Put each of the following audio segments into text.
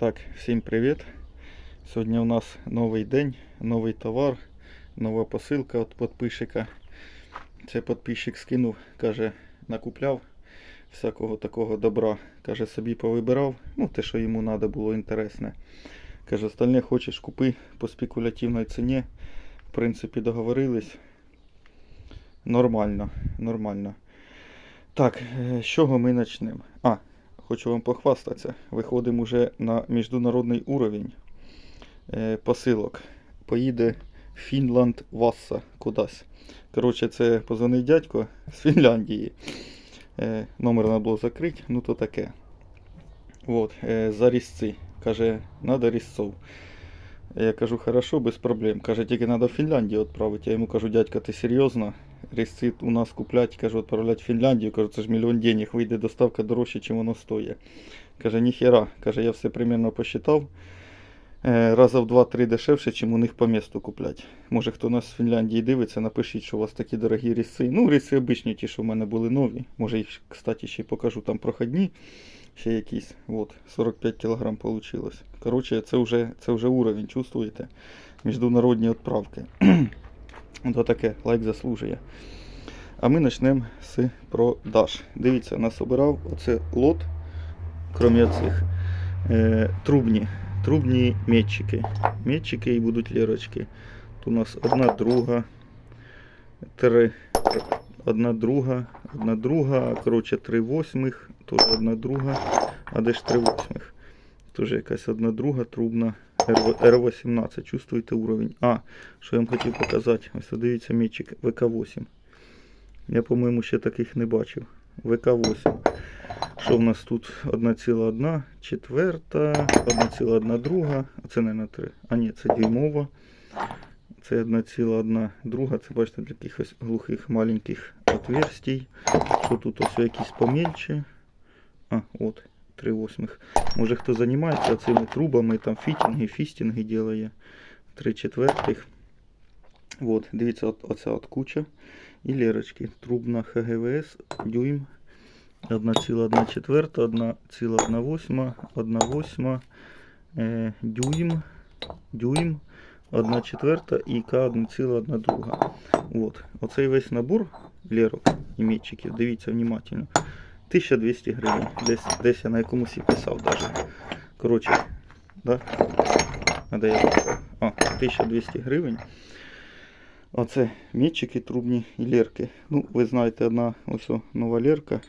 Так, всім привіт. Сьогодні у нас новий день, новий товар, нова посилка від підписчика. Це підписчик скинув, каже, накупляв всякого такого добра. Каже, собі повибирав, ну те, що йому треба було інтересне. Каже, остальне хочеш купи по спекулятивній ціні. В принципі, договорились. Нормально, нормально. Так, е, з чого ми почнемо? А, хочу вам похвастатися. Виходимо вже на міжнародний уровень е, посилок. Поїде Фінланд Васса кудись. Коротше, це позвонив дядько з Фінляндії. Е, номер треба було закрити, ну то таке. От, е, за різці. Каже, треба різцов. Я кажу, хорошо, без проблем. Каже, тільки треба в Фінляндію відправити. Я йому кажу, дядька, ти серйозно? Різці у нас куплять, кажу, відправляти в Фінляндію. Кажу, це ж мільйон денег, вийде доставка дорожче, ніж воно стоїть. Каже, ніхера. Каже, я все примерно посчитав. Е, Раза в два-три дешевше, чим у них по місту куплять. Може хто нас з Фінляндії дивиться, напишіть, що у вас такі дорогі різці. Ну, різці обичні, ті, що в мене були нові. Може їх, кстати, ще й покажу там проходні. Ще якісь. От, 45 кг вийшло. Коротше, це вже, це вже уровень, чувствуєте? Міжнародні відправки. Ото таке, лайк заслужує. А ми почнемо з продаж. Дивіться, нас обирав оце лот, крім цих, е, трубні. Трубні метчики. Метчики і будуть лірочки. Тут у нас одна друга, три, одна друга, одна друга, коротше, три восьмих, теж одна друга, а де ж три восьмих? Теж якась одна друга трубна R18. Чувствуєте уровень? А, що я вам хотів показати. Ось дивіться метчик ВК8. Я, по-моєму, ще таких не бачив. ВК8. Що в нас тут? 1,1 четверта, 1,1 друга, а це не на 3. А ні, це дюймова. Це 1,1 друга, це бачите для якихось глухих маленьких отверстій. Що тут ось якісь помельче. А, от, 3 восьмих. Може хто займається цими трубами, там фітінги, фістінги ділає. 3 четвертих. Вот, дивіться, от, оця от куча. І лірочки. Трубна ХГВС, дюйм. 1,1 четверта, 1,1 восьма, 1 восьма, е, дюйм, дюйм, 1 четверта і К 1,1 друга. От. Оцей весь набор лерок і метчиків, дивіться внимательно. 1200 гривень. Десь, десь я на якомусь і писав даже. Коротше, да? А, 1200 гривень. Оце метчики трубні і лерки. Ну, ви знаєте, одна ось нова лерка.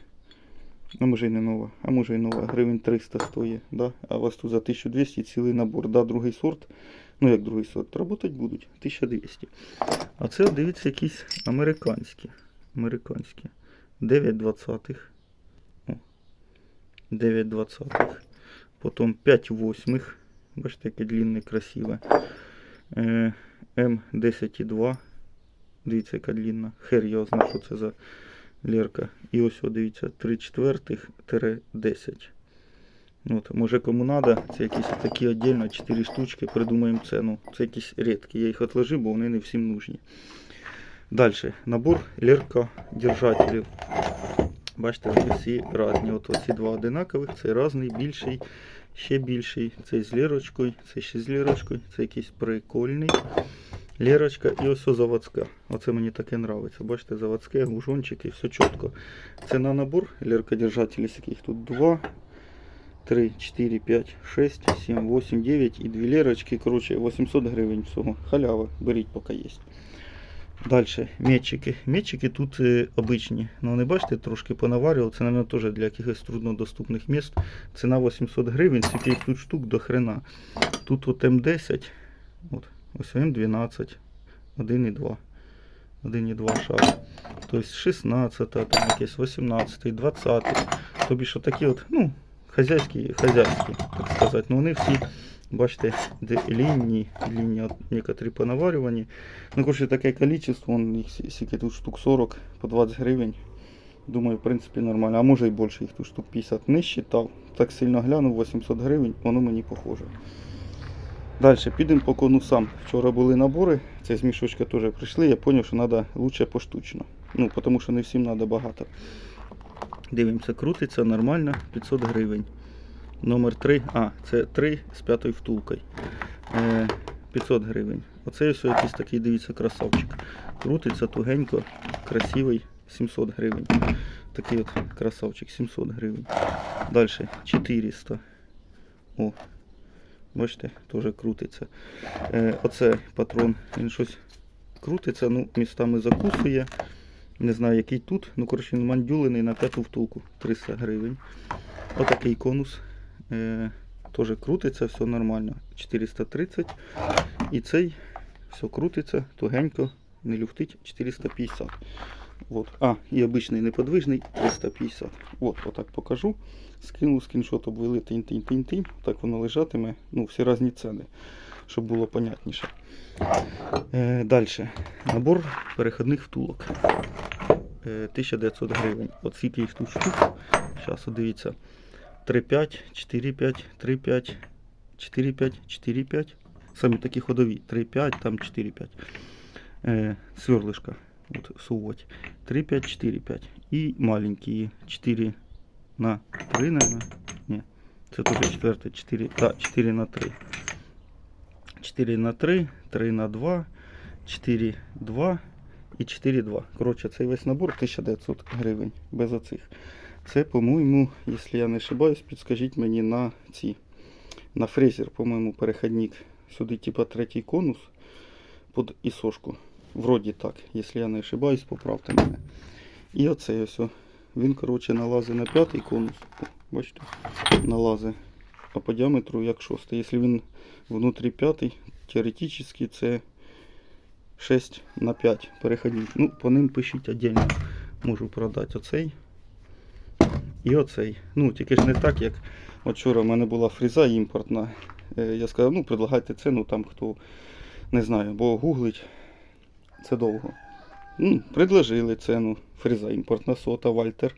Ну, може і не нова, а може і нова. Гривень 300 стоїть. Да? А у вас тут за 1200 цілий набор. Да, другий сорт. Ну як другий сорт, работать будуть 1200. А це, дивіться, якісь американські. Американські. 9 двадцятих. О, 9 двадцятих. Потім 5 восьмих. Бачите, яке длинне, красиве. Е, М10,2. Дивіться, яка длинна. Хер його знає, що це за лірка. І ось, дивіться, 3 четвертих 10. От, може кому треба, це якісь такі віддільно 4 штучки, придумаємо ціну. Це якісь рідкі. Я їх відложив, бо вони не всім нужні. Далі, набор ліркодержателів. Бачите, вони всі різні. От ці два одинакових, цей різний, більший, ще більший. Цей з лірочкою, цей ще з лірочкою, це якийсь прикольний. Лерочка і ось заводська. Оце мені таке подобається. Бачите, заводське, гужончики, все чітко. Це на набор леркодержателів, яких тут 2, 3, 4, 5, 6, 7, 8, 9 і дві лерочки. Коротше, 800 гривень всього. Халява, беріть поки є. Далі, метчики. Метчики тут е, обичні. Ну, вони бачите, трошки понаварював. Це, мабуть, теж для якихось труднодоступних міст. Ціна 800 гривень, скільки тут штук до хрена. Тут от М10. От. Ось М12, 1,2. 1,2 шар. Тобто 16, там якесь 18, 20. Тобі що такі от, ну, хазяйські, хазяйські, так сказати. Ну вони всі, бачите, де лінії, лінії от, некоторі понаварювані. Ну, коротше, таке кількість, вон їх скільки тут штук 40 по 20 гривень. Думаю, в принципі, нормально. А може і більше, їх тут штук 50 не считав. Так сильно глянув, 800 гривень, воно мені похоже. Далі підемо по конусам. Вчора були набори, це з мішочка теж прийшли. Я зрозумів, що треба краще поштучно. Ну, тому що не всім треба багато. Дивимося, крутиться нормально, 500 гривень. Номер 3. А, це 3 з п'ятою втулкою. Е, 500 гривень. Оце ось якийсь такий, дивіться, красавчик. Крутиться тугенько, красивий, 700 гривень. Такий от красавчик, 700 гривень. Далі 400. О, бачите, теж крутиться. Е, оце патрон, він щось крутиться, ну, містами закусує. Не знаю, який тут. Ну, коротше, він мандюлений на п'яту втулку. 300 гривень. Отакий конус. Е, теж крутиться, все нормально. 430. І цей все крутиться, тугенько, не люфтить 450. Вот. А, і обичний неподвижний 350. От, отак покажу. Скину скріншот обвели тинь тинь тинь тинь Так воно лежатиме. Ну, всі різні ціни, щоб було понятніше. Е, Далі. Набор переходних втулок. Е, 1900 гривень. От скільки їх тут штук. Зараз дивіться. 3,5, 4,5, 3,5, 4,5, 4,5. Самі такі ходові. 3,5, там 4,5. Е, сувать. 3,5, 4,5. І маленькі 4 на 3, наверное. Ні. Це теж четверте. 4, да, 4 на 3. 4 на 3, 3 на 2, 4, 2 і 4, 2. Коротше, цей весь набор 1900 гривень без оцих. Це, по-моєму, якщо я не ошибаюсь, підскажіть мені на ці. На фрезер, по-моєму, переходник. Сюди, типа, третій конус під ісошку. Вроді так, якщо я не ошибаюсь, поправте мене. І оцей ось. Він, коротше, налазить на п'ятий конус. Бачите? Налазить. А по діаметру як шостий. Якщо він внутрі п'ятий, теоретично це 6 на 5 переходник. Ну, по ним пишіть отдельно. Можу продати оцей. І оцей. Ну, тільки ж не так, як от вчора в мене була фреза імпортна. Е, Я сказав, ну, предлагайте ціну там, хто не знаю, бо гуглить це довго. Ну, предложили ціну. Фреза імпортна сота, Вальтер.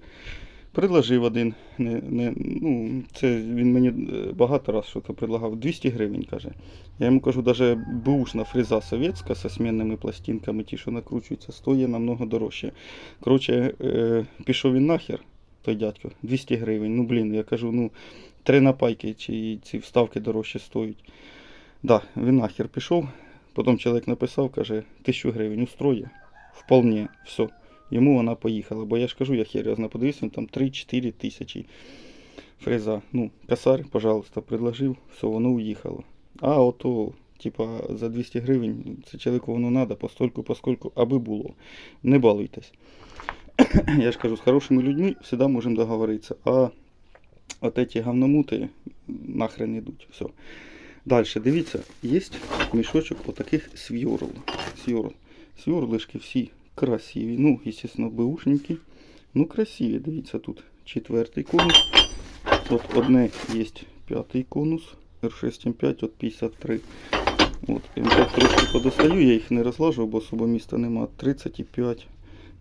Предложив один. Не, не, ну, це він мені е, багато раз що предлагав. 200 гривень, каже. Я йому кажу, навіть бушна фреза совєтська з осмінними пластинками, ті, що накручуються, стоїть намного дорожче. Коротше, е, пішов він нахер, той дядько, 200 гривень. Ну, блін, я кажу, ну, три напайки чи ці вставки дорожче стоять. Да, він нахер пішов. Потім чоловік написав, каже, 1000 гривень устроє. Вполне, все. Йому вона поїхала. Бо я ж кажу, я хер знаю, він там 3-4 тисячі фреза. Ну, косарь, пожалуйста, предложив, все, воно уїхало. А ото, типа, за 200 гривень, це чоловіку воно треба, постольку, поскольку, аби було. Не балуйтесь. я ж кажу, з хорошими людьми завжди можемо договоритися. А от эти говномути нахрен йдуть. Все. Далі, дивіться, є мішочок отаких. Свьорл. Сверлишки всі красиві. Ну, звісно, беушненькі. Ну, красиві. Дивіться, тут четвертий конус. От одне є п'ятий конус. R6M5 от 53. От, я так трошки подостаю, я їх не розлажу, бо особо міста нема. 35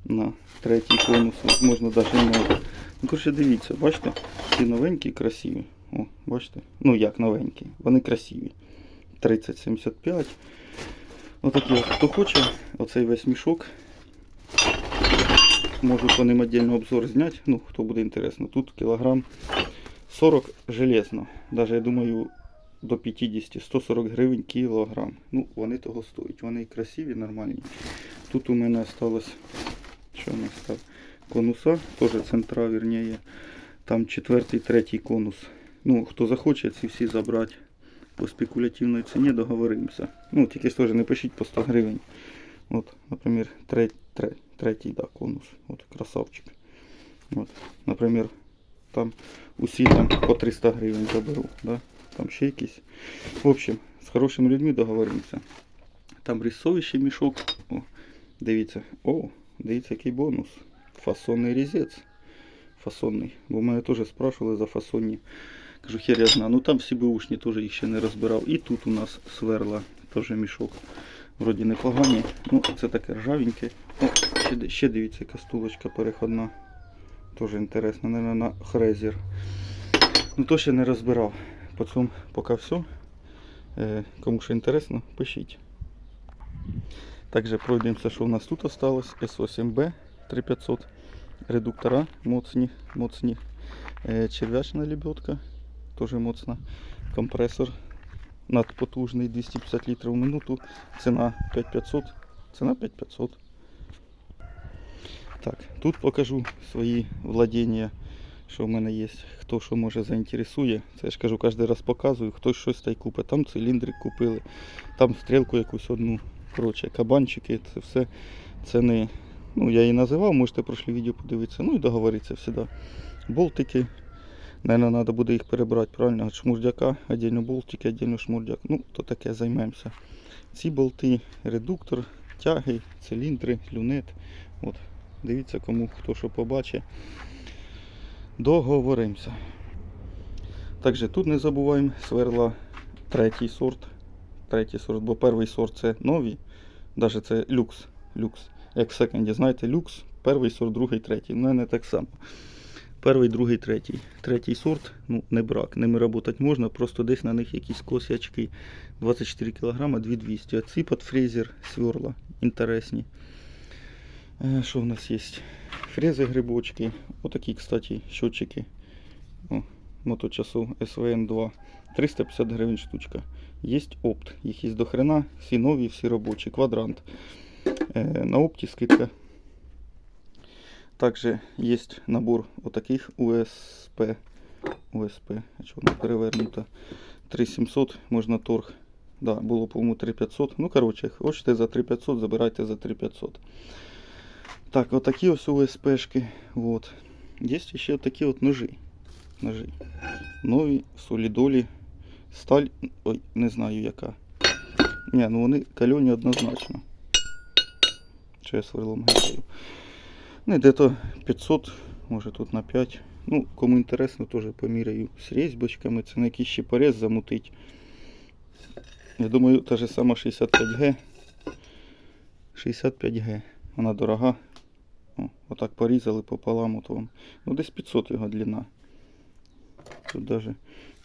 на третій конус. Можна навіть не. Ну, коротше, дивіться, бачите, ці новенькі красиві. О, бачите? Ну як новенькі, вони красиві. 3075. Отакі от. Хто хоче, оцей весь мішок. Можу по ним отдельно обзор зняти. Ну, хто буде інтересно. Тут кілограм 40 железно. Даже я думаю до 50, 140 гривень кілограм. Ну, вони того стоять. Вони красиві, нормальні. Тут у мене осталось, що у нас там, конуса, теж центра, вірніше. Там четвертий, третій конус. Ну, хто захоче, ці всі забрати по спекулятивній ціні, договоримося. Ну, тільки ж теж не пишіть по 100 гривень. От, наприклад, третій, третій да, конус. От, красавчик. От, наприклад, там усі там по 300 гривень заберу. Да? Там ще якісь. В общем, з хорошими людьми договоримося. Там рисовищий мішок. О, дивіться. О, дивіться, який бонус. Фасонний різець. Фасонний. Бо мене теж спрашивали за фасонні. Кажу, хер я знаю. Ну там всі бушні теж їх ще не розбирав. І тут у нас сверла, теж мішок. Вроді непогані. Ну, це таке ржавеньке. О, ще, ще дивіться, яка стулочка переходна. Теж інтересно, наверное, на хрезер. Ну то ще не розбирав. По цьому поки все. Е, кому що інтересно, пишіть. Також пройдемося, що у нас тут осталось. СО7Б 3500. Редуктора моцні, моцні. Е, черв'ячна лебедка. теж моцна. Компресор надпотужний 250 літрів в минуту. Ціна 5500. Ціна 5500. Так, тут покажу свої владіння, що в мене є. Хто що може заінтересує. Це я ж кажу, кожен раз показую, хтось щось та й купить. Там циліндрик купили, там стрілку якусь одну. Коротше, кабанчики, це все. Це не. Ну, я її називав, можете прошлі відео подивитися. Ну і договоритися завжди. Болтики. Наверное, треба буде їх перебрати, правильно? Шмурдяка, отдельно болтики, отдельно шмурдяк. Ну, то таке займемося. Ці болти, редуктор, тяги, циліндри, люнет. От. Дивіться, кому хто що побачить. Договоримося. Також тут не забуваємо сверла третій сорт. Третій сорт, бо перший сорт це нові. Навіть це люкс. люкс. Як в секонді, знаєте, люкс, перший сорт, другий, третій. У мене так само. Перший, другий, третій. Третій сорт, ну, не брак. Ними працювати можна, просто десь на них якісь косячки. 24 кг, 2200. А ці фрезер сверла. Інтересні. Е, Що в нас є? Фрези грибочки. Отакі, кстати, щотчики. Моточасу SVN 2. 350 гривень штучка. Є опт. Їх є до хрена. Всі нові, всі робочі. Квадрант. Е, На опті скидка. Также є набор отаких USP. USP, а чого вона перевернута? 3700, можна торг. Да, було, по-моєму, 3500. Ну, коротше, хочете за 3500, забирайте за 3500. Так, отакі ось УСПшки. Вот. Є ще такі от ножи. Ножи. Нові, солідолі. Сталь. Ой, не знаю яка. Ні, ну вони кальоні однозначно. Що я сверлом граю. Ну, де-то 500, може тут на 5. Ну, кому інтересно, теж поміряю з різьбочками. Це на якийсь ще порез замутить. Я думаю, та же сама 65Г. 65Г. Вона дорога. О, отак порізали пополам. От вам. Ну, десь 500 його длина. Тут даже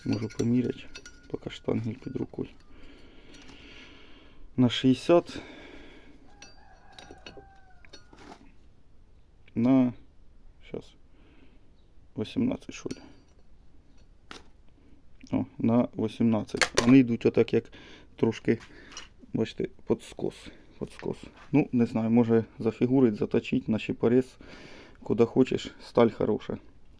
можу поміряти, поки штангель під рукою. На 60. На сейчас 18 що ли. О, на 18. Вони йдуть отак, як трошки, бачите, під скос. Під скос. Ну, не знаю, може зафігурить, заточить, наче порез, куди хочеш, сталь хороша.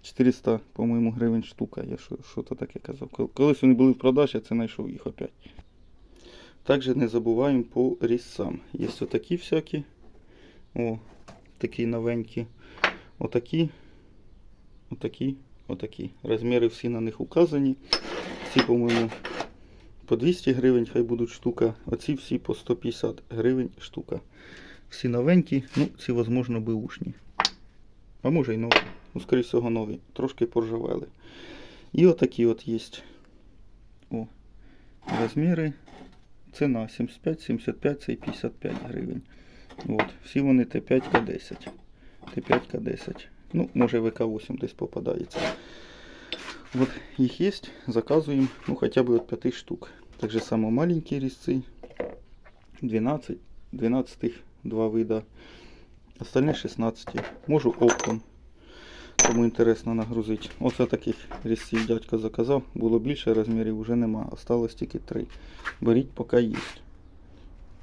400, по-моєму, гривень штука, я що, то таке казав. Колись вони були в продажі, я це знайшов їх опять. Також не забуваємо по різцам. Є отакі всякі. О, такі новенькі. Отакі, отакі, отакі. Розміри всі на них указані. Ці, по-моєму, по 200 гривень хай будуть штука. Оці всі по 150 гривень штука. Всі новенькі, ну, ці, можливо, беушні. А може й нові. Ну, скоріше всього, нові. Трошки поржавели. І отакі от є. О, розміри. Ціна 75, 75, це і 55 гривень. От, всі вони Т5 К10. Т5 К10. Ну, може ВК8 десь попадається. Вот їх є, заказуємо, ну хоча б от 5 штук. Так же само маленькі різці. 12, 12 два вида. Остальне 16. Можу оптом. Кому інтересно нагрузити. Оце таких різців дядько заказав. Було більше розмірів, вже нема. Осталось тільки 3. Беріть, поки є.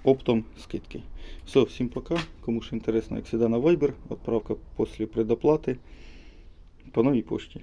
Оптом скидки. Все, всім пока. Кому ж інтересно, як завжди на Viber. Отправка після предоплати по новій пошті.